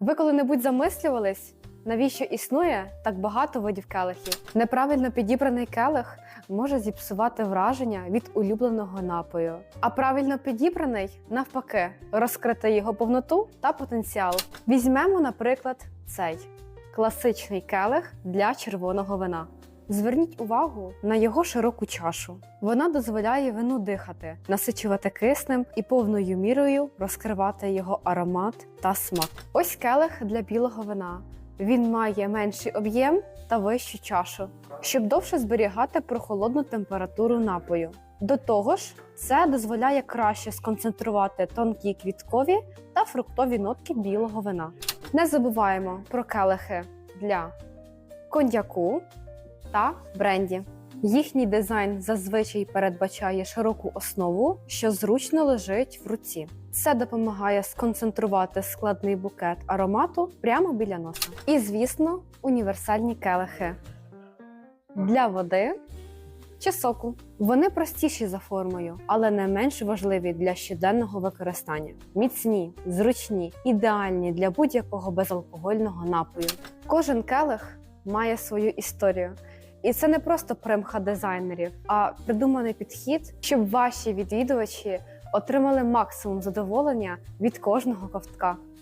Ви коли-небудь замислювались, навіщо існує так багато видів келихів? Неправильно підібраний келих може зіпсувати враження від улюбленого напою, а правильно підібраний, навпаки, розкрити його повноту та потенціал. Візьмемо, наприклад, цей класичний келих для червоного вина. Зверніть увагу на його широку чашу. Вона дозволяє вину дихати, насичувати киснем і повною мірою розкривати його аромат та смак. Ось келих для білого вина. Він має менший об'єм та вищу чашу, щоб довше зберігати прохолодну температуру напою. До того ж, це дозволяє краще сконцентрувати тонкі квіткові та фруктові нотки білого вина. Не забуваємо про келихи для коньяку та бренді. Їхній дизайн зазвичай передбачає широку основу, що зручно лежить в руці. Це допомагає сконцентрувати складний букет аромату прямо біля носа. І, звісно, універсальні келихи для води чи соку. Вони простіші за формою, але не менш важливі для щоденного використання. Міцні, зручні, ідеальні для будь-якого безалкогольного напою. Кожен келих має свою історію. І це не просто примха дизайнерів, а придуманий підхід, щоб ваші відвідувачі отримали максимум задоволення від кожного ковтка.